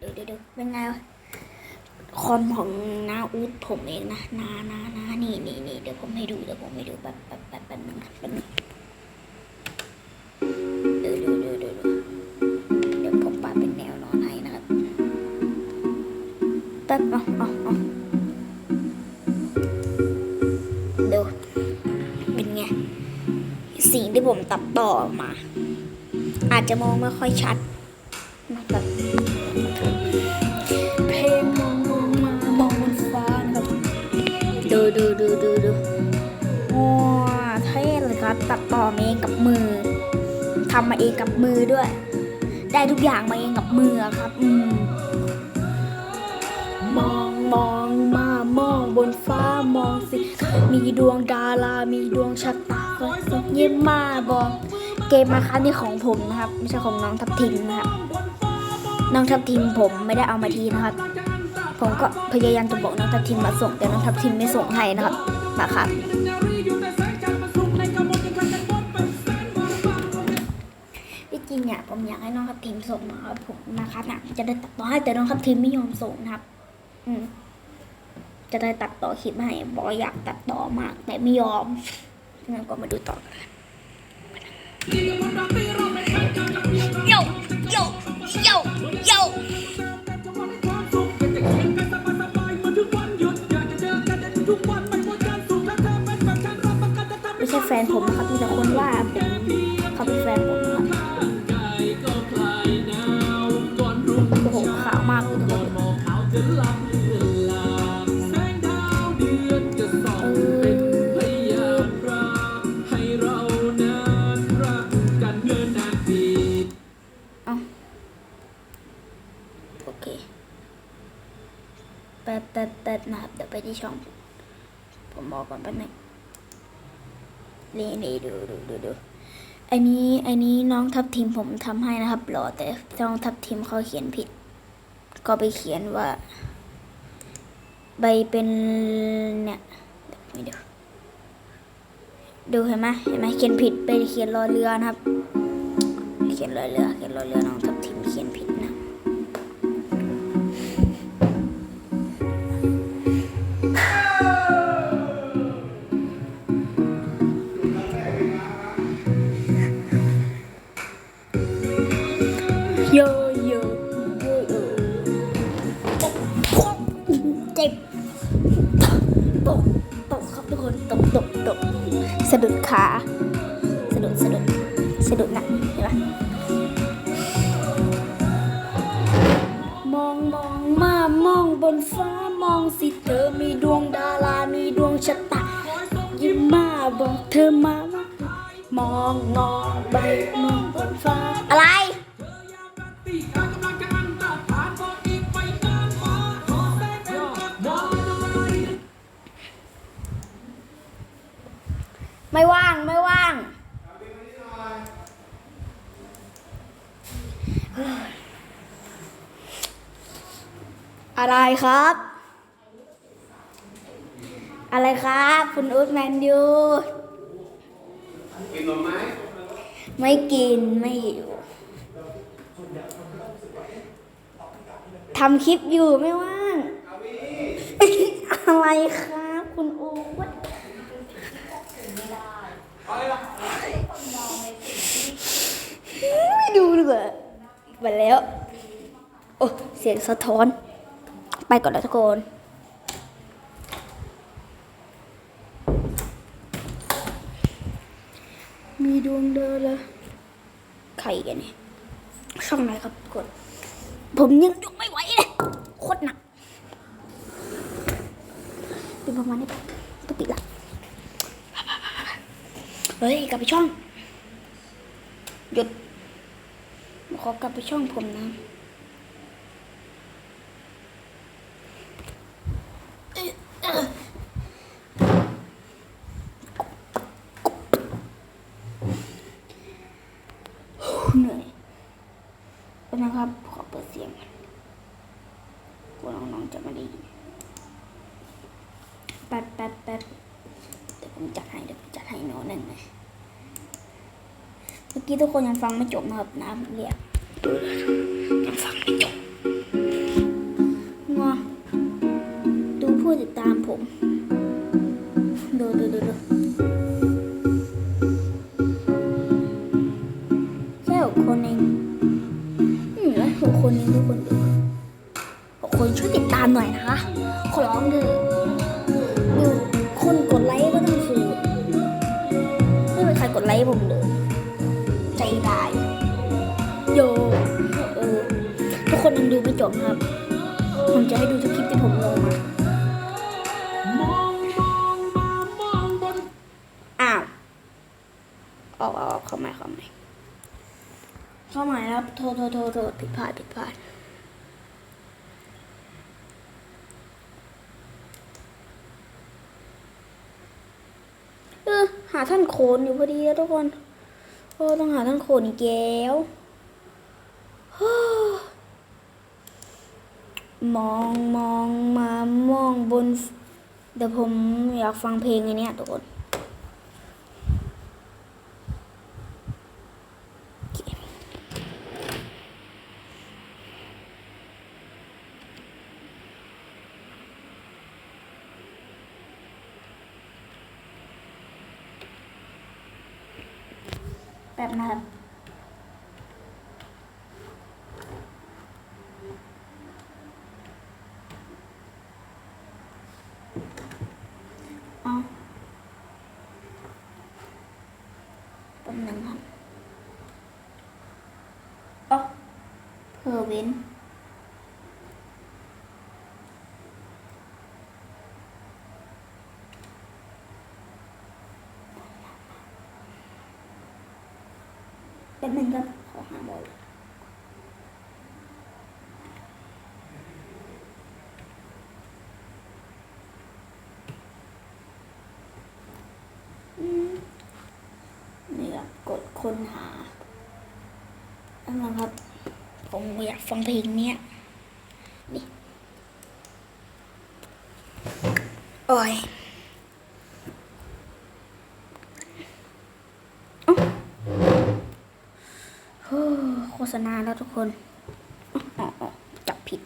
เดี๋ยวเดี๋ยวเป็นไงคอมของนาอูดผมเองนะนานานานี่นี่นี่เดี๋ยวผมให้ดูเดี๋ยวผมให้ดูแบบแบบแบบแบบนึงนะแบบนึงเดี๋ยวเดี๋ยวเดี๋ยวเดี๋ยวเดี๋ยวผมปาเป็นแนวนอนให้นะครับแป๊บเอ๋อาเอาเดี๋ยวเป็นไงสิ่งที่ผมตัดต่อมา อาจจะมองไม่ค่อยชัดนะครับ ทำมาเองกับมือด้วย ได้ทุกอย่างมาเองกับมือครับอืมมองมองมามองบนฟ้ามองสิ มีดวงดารามีดวงชะตาคอยส่งยิ้มมาบอก เกมมาคันนี่ของผมนะครับ ไม่ใช่ของน้องทับทิมนะครับน้องทับทิมผมไม่ได้เอามาทีนะครับ ผมก็พยายามจะบอกน้องทับทิมมาส่งแต่น้องทับทิมไม่ส่งให้นะครับนะครับ จริงเนี่ยผมอยากให้น้องทับทิมส่งมาครับผมนะครับนะจะได้ตัดต่อให้แต่น้องทับทิมไม่ยอมส่งนะครับ อืมจะได้ตัดต่อคลิปให้บอกอยากตัดต่อมาก แต่ไม่ยอมงั้นก็มาดูต่อกันโยโยโยโยไม่ใช่แฟนผมนะครับมีแต่คนว่าผมเขาเป็นแฟนผม เคแป๊บแป๊บแป๊บนะครับ เดี๋ยวไปที่ช่อง ผมบอกก่อนแป๊บนึงนี่นี่ดูดูดูดูอันนี้อันนี้น้องทับทิมผมทำให้นะครับหรอแต่น้องทับทิมเขาเขียนผิด ก็ไปเขียนว่า ใบเป็นเนี่ยไม่ดูดูเห็นไหมเห็นไหมเขียนผิดไปเขียนรอเรือนะครับ เขียนรอเรือ เขียนรอเรือน้องทั จ็บตกตกครับทุกคนตกตกตกสะดุดขาสะดุดสะดุดสะดุดนักเห็นปะมองมองมามองบนฟ้ามองสิเธอมีดวงดารามีดวงชะตายิ้มมาบอกเธอมาว่ามองมองไปมองบนฟ้า อะไรครับ อะไรครับ คุณอู๊ดแมนยูกินนมไหมไม่กินไม่หิวทำคลิปอยู่ไม่ว่าง อะไรครับ คุณอู๊ดไม่ดูดีกว่าไปแล้ว โอ้ เสียงสะท้อน ไปก่อนแล้วทุกคนมีดวงเดินลยใครกันเนี่ยช่องไหนครับกด ผมยังยกไม่ไหวเลยโคตรหนักเป็นประมาณนี้ต้องปิดละเฮ้ยกลับไปช่อง หยุด ขอกลับไปช่องผมนะ กลัวน้องๆจะไม่ได้ยินแป๊บแป๊บแป๊บเดี๋ยวผมจัดให้เดี๋ยวผมจัดให้น้องนั่นนะเมื่อกี้ทุกคนยังฟังไม่จบนะครับน้ำเรียกยังฟังไม่จบงอดูผู้ติดตามผมดูดูดูดู ยังดูไม่จบนะครับ ผมจะให้ดูทุกคลิปที่ผมลงมาอ้าวออกออกเข้ามาเข้ามาเข้ามาครับโทษโทษโทษโทษผิดพลาดผิดพลาดเออหาท่านโคนอยู่พอดีแล้วทุกคนโอ้ต้องหาท่านโคนอีกแล้วฮ่า มองมองมามองบน เดี๋ยวผมอยากฟังเพลงอันนี้ทุกคนแบบนะครับ เอาแป๊บหนึงครับอ๋อ เพอเว้นแป๊บนึงครับขอหาบอลนี่ครับกดค้นหาอันนั้นครับ ผมอยากฟังเพลงเนี้ยนี่โอ้ยเอ้าโฆษณาแล้วทุกคนจับผิด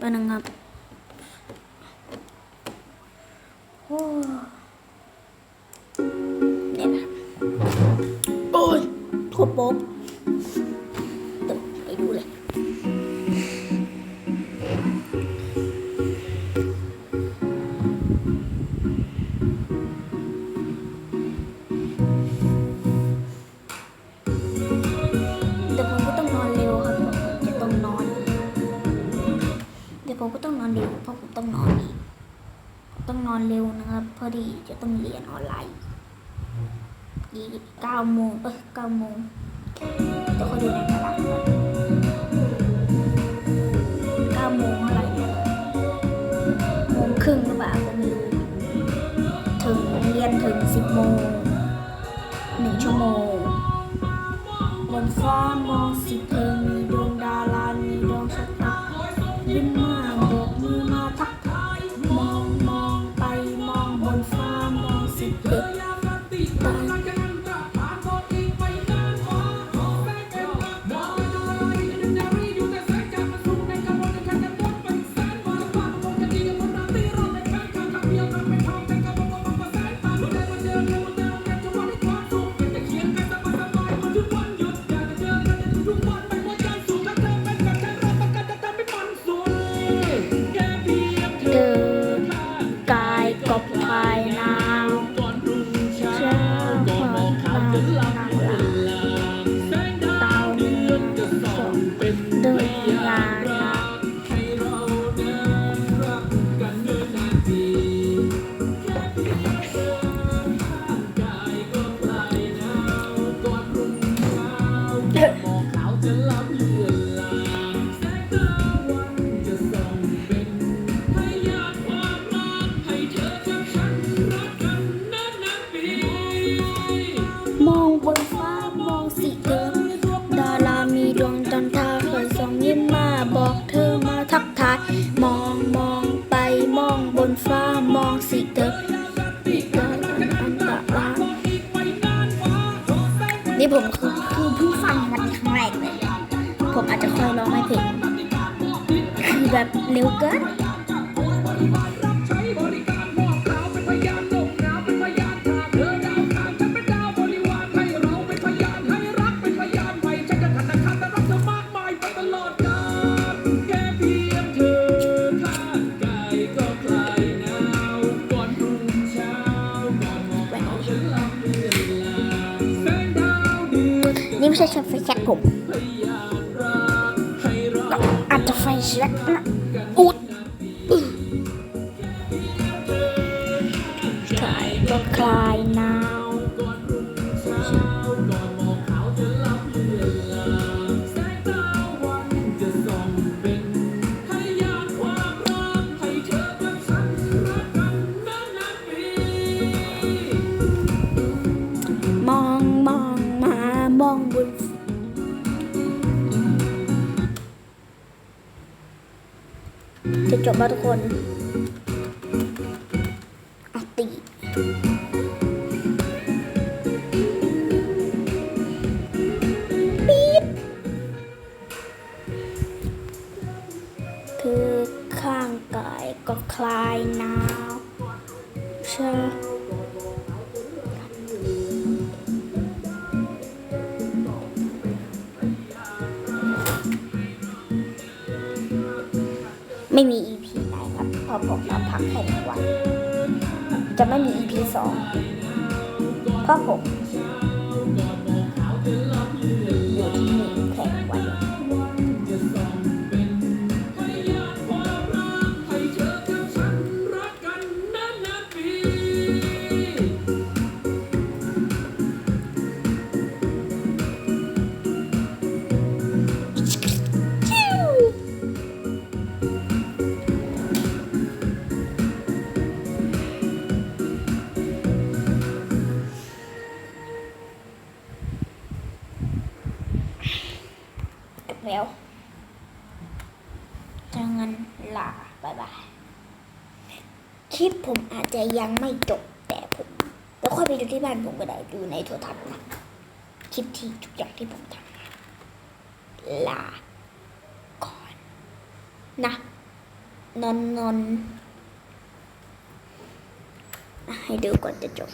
ตัวหนึ่งครับโอ้เนี่ยนะโอ้ยโคตรโป๊บ อดีจะต้องเรียนออนไลน์ดีเก้าโมงเออเก้าโมงเดี๋ยวเขาดูในตารางเก้าโมงอะไรเนี่ยโมงครึ่งหรือเปล่า นี่ผมคือคือเพิ่งฟังมันครั้งแรกเลย ผมอาจจะค่อยร้องไม่เพลงคือแบบเร็วเกิน muchas sorpresas. ่ะทุกคนตีปี๊ดคือข้างกายก็คลายหนาวใช่ไม่มี ความของน้ำพักแห่งวัน จะไม่มี EP 2เพราะผมั้นลาบายบายคลิปผมอาจจะยังไม่จบแต่ผมแล้วค่อยไปดูที่บ้านผมก็ได้ดูในโทรทัศน์นะคลิปที่ทุกอย่างที่ผมทำลาก่อนนะนอนนอนให้ดูก่อนจะจบ